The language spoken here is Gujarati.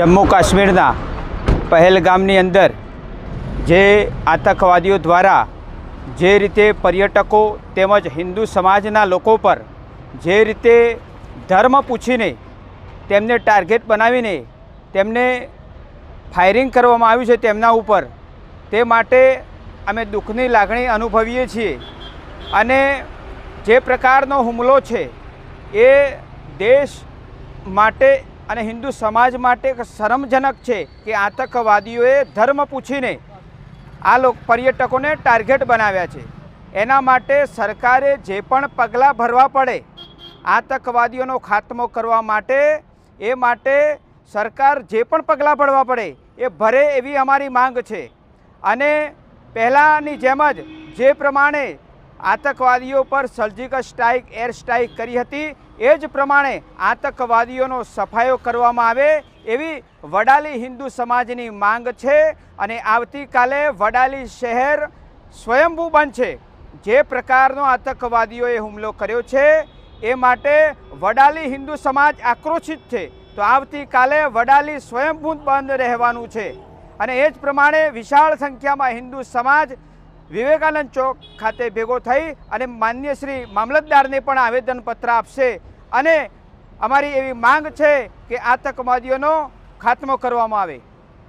જમ્મુ કાશ્મીરના પહેલગામની અંદર જે આતંકવાદીઓ દ્વારા જે રીતે પર્યટકો તેમજ હિન્દુ સમાજના લોકો પર જે રીતે ધર્મ પૂછીને તેમને ટાર્ગેટ બનાવીને તેમને ફાયરિંગ કરવામાં આવ્યું છે તેમના ઉપર, તે માટે અમે દુઃખની લાગણી અનુભવીએ છીએ. અને જે પ્રકારનો હુમલો છે એ દેશ માટે અને હિન્દુ સમાજ માટે શરમજનક છે કે આતંકવાદીઓએ ધર્મ પૂછીને આ લોક પર્યટકોને ટાર્ગેટ બનાવ્યા છે. એના માટે સરકારે જે પણ પગલાં ભરવા પડે આતંકવાદીઓનો ખાત્મો કરવા માટે, એ માટે સરકાર જે પણ પગલાં ભરવા પડે, એ ભરે એવી અમારી માંગ છે. અને પહેલાંની જેમ જ જે પ્રમાણે આતંકવાદીઓ પર સર્જિકલ સ્ટ્રાઇક, એર સ્ટ્રાઇક કરી હતી. એ જ પ્રમાણે આતંકવાદીઓનો સફાયો કરવામાં આવે એવી વડાલી હિન્દુ સમાજની માંગ છે અને આવતીકાલે વડાલી શહેર સ્વયંભૂ બનશે. જે પ્રકારનો આતંકવાદીઓએ હુમલો કર્યો છે, એ માટે વડાલી હિન્દુ સમાજ આક્રોશિત છે. તો આવતીકાલે વડાલી સ્વયંભૂ બંધ રહેવાનું છે. અને એ જ પ્રમાણે વિશાળ સંખ્યામાં હિન્દુ સમાજ વિવેકાનંદ ચોક ખાતે ભેગો થઈ અને માન્ય શ્રી મામલતદારને પણ આવેદનપત્ર આપશે. અને અમારી એવી માંગ છે કે આતંકવાદીઓનો ખાત્મો કરવામાં આવે.